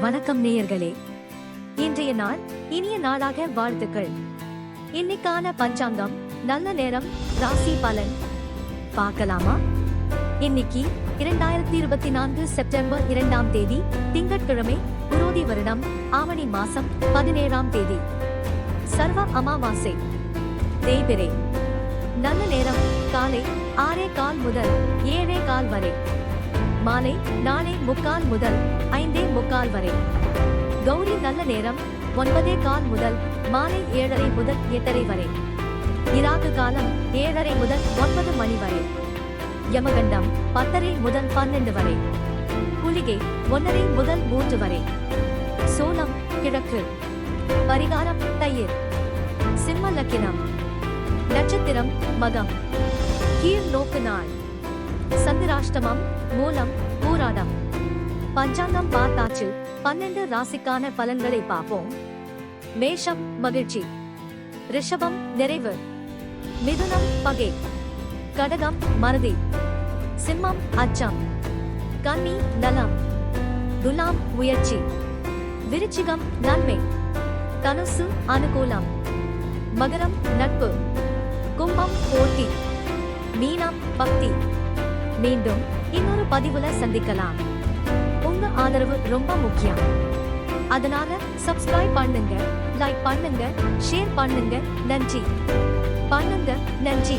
வணக்கம் நேயர்களே. இன்றைய நாள் இனிய நாளாக வாழ்த்துக்கள். இன்னைக்கான பஞ்சாங்கம் நல்ல நேரம் ராசி பலன். பார்க்கலாமா? இன்னைக்கு இரண்டாயிரத்தி இருபத்தி நான்கு செப்டம்பர் இரண்டாம் தேதி திங்கட்கிழமை குரோதி வருடம் ஆவணி மாசம் பதினேழாம் தேதி. சர்வ அமாவாசை. தேய்பிரே. நல்ல நேரம் காலை ஆறே கால் முதல் ஏழே கால் வரை. மாலை நாளை முக்கால் முதல் ஐந்தே முக்கால் வரை. கௌரி நல்ல நேரம் ஒன்பதே கால் முதல் மாலை ஏழரை முதல் எட்டரை வரை. இராகு காலம் ஏழரை முதல் ஒன்பது மணி வரை. யமகண்டம் பத்தரை முதல் பன்னெண்டு வரை. புலிகை ஒன்னரை முதல் மூன்று வரை. சோளம் கிழக்கு. பரிகாரம் தயிர். சிம்ம லக்கினம். நட்சத்திரம் மகம். கீழ் நோக்கு நாள். சந்திராஷ்டமம் மூலம் பூராடம் பஞ்சாங்கம் பார்த்தாச்சு பன்னெண்டு ராசிக்கான பலன்களை பார்ப்போம். மேஷம் மகிழ்ச்சி. ரிஷபம் நிறைவு. மிதுனம் பகை. கடகம் மறதி. சிம்மம் அச்சம். கன்னி நலம். துலாம் முயற்சி. விருச்சிகம் நன்மை. தனுசு அனுகூலம். மகரம் நட்பு. கும்பம் போட்டி. மீனம் பக்தி. மீண்டும் இன்னொரு பதிவுல சந்திக்கலாம். உங்க ஆதரவு ரொம்ப முக்கியம். அதனால சப்ஸ்கிரைப் பண்ணுங்க லைக் பண்ணுங்க ஷேர் பண்ணுங்க நன்றி. பண்ணுங்க நன்றி.